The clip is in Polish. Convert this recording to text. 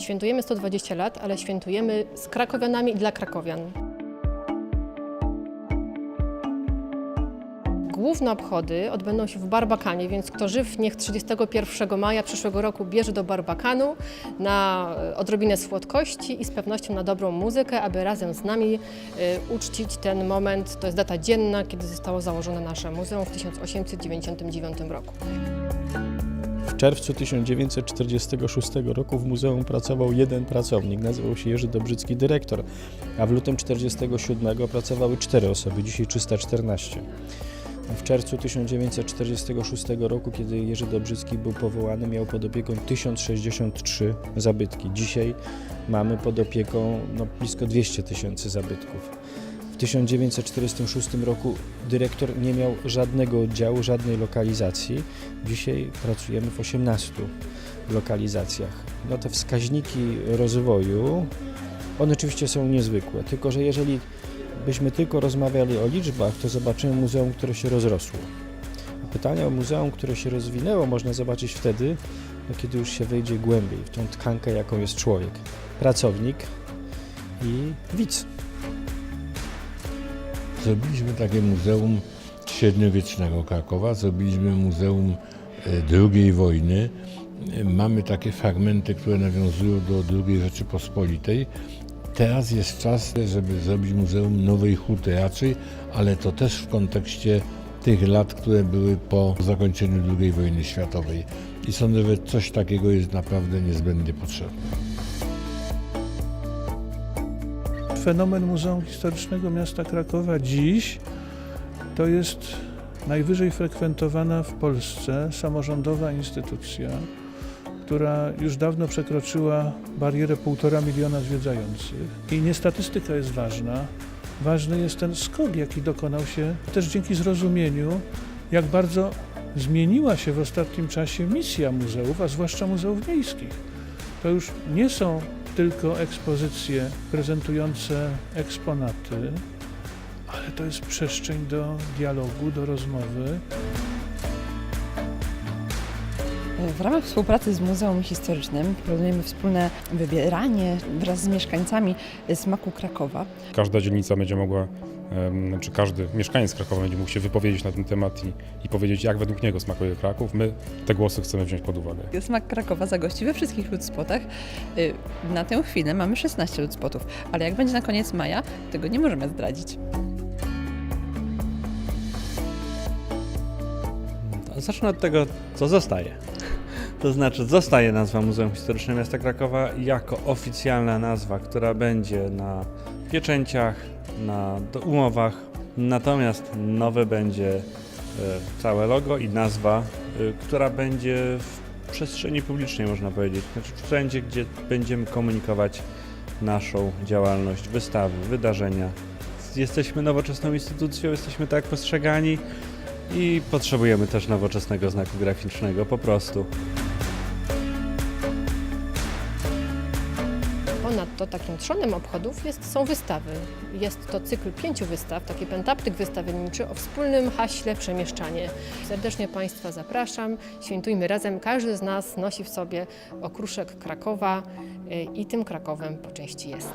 Świętujemy 120 lat, ale świętujemy z krakowianami i dla krakowian. Główne obchody odbędą się w Barbakanie, więc kto żyw, niech 31 maja przyszłego roku bierze do Barbakanu na e, odrobinę słodkości i z pewnością na dobrą muzykę, aby razem z nami e, uczcić ten moment. To jest data dzienna, kiedy zostało założone nasze muzeum w 1899 roku. Czerwcu 1946 roku w muzeum pracował jeden pracownik, nazywał się Jerzy Dobrzycki, dyrektor, a w lutym 1947 pracowały cztery osoby, dzisiaj 314. W czerwcu 1946 roku, kiedy Jerzy Dobrzycki był powołany, miał pod opieką 1063 zabytki. Dzisiaj mamy pod opieką no, blisko 200 tysięcy zabytków. W 1946 roku dyrektor nie miał żadnego oddziału, żadnej lokalizacji. Dzisiaj pracujemy w 18 lokalizacjach. No te wskaźniki rozwoju, one oczywiście są niezwykłe, tylko że jeżeli byśmy tylko rozmawiali o liczbach, to zobaczymy muzeum, które się rozrosło. Pytania o muzeum, które się rozwinęło, można zobaczyć wtedy, no, kiedy już się wejdzie głębiej w tą tkankę, jaką jest człowiek. Pracownik i widz. Zrobiliśmy takie muzeum średniowiecznego Krakowa, zrobiliśmy muzeum e, II wojny. Mamy takie fragmenty, które nawiązują do II Rzeczypospolitej. Teraz jest czas, żeby zrobić muzeum nowej huty raczej, ale to też w kontekście tych lat, które były po zakończeniu II wojny światowej. I sądzę, że coś takiego jest naprawdę niezbędnie potrzebne. Fenomen Muzeum Historycznego Miasta Krakowa dziś to jest najwyżej frekwentowana w Polsce samorządowa instytucja, która już dawno przekroczyła barierę półtora miliona zwiedzających. I nie statystyka jest ważna, ważny jest ten skok, jaki dokonał się też dzięki zrozumieniu, jak bardzo zmieniła się w ostatnim czasie misja muzeów, a zwłaszcza muzeów miejskich. To już nie są tylko ekspozycje prezentujące eksponaty, ale to jest przestrzeń do dialogu, do rozmowy. W ramach współpracy z Muzeum Historycznym planujemy wspólne wybieranie wraz z mieszkańcami smaku Krakowa. Każda dzielnica będzie mogła, czy każdy mieszkaniec Krakowa będzie mógł się wypowiedzieć na ten temat i, i powiedzieć, jak według niego smakuje Kraków. My te głosy chcemy wziąć pod uwagę. Smak Krakowa zagości we wszystkich ludspotach. Y, Na tę chwilę mamy 16 ludspotów, ale jak będzie na koniec maja, tego nie możemy zdradzić. Zacznę od tego, co zostaje. To znaczy, zostaje nazwa Muzeum Historyczne Miasta Krakowa jako oficjalna nazwa, która będzie na pieczęciach, na umowach. Natomiast nowe będzie e, całe logo i nazwa, e, która będzie w przestrzeni publicznej, można powiedzieć. Znaczy, wszędzie, gdzie będziemy komunikować naszą działalność, wystawy, wydarzenia. Jesteśmy nowoczesną instytucją, jesteśmy tak postrzegani i potrzebujemy też nowoczesnego znaku graficznego, po prostu. Ponadto takim trzonem obchodów jest, są wystawy. Jest to cykl pięciu wystaw, taki pentaptyk wystawienniczy o wspólnym haśle przemieszczanie. Serdecznie Państwa zapraszam. Świętujmy razem. Każdy z nas nosi w sobie okruszek Krakowa y, i tym Krakowem po części jest.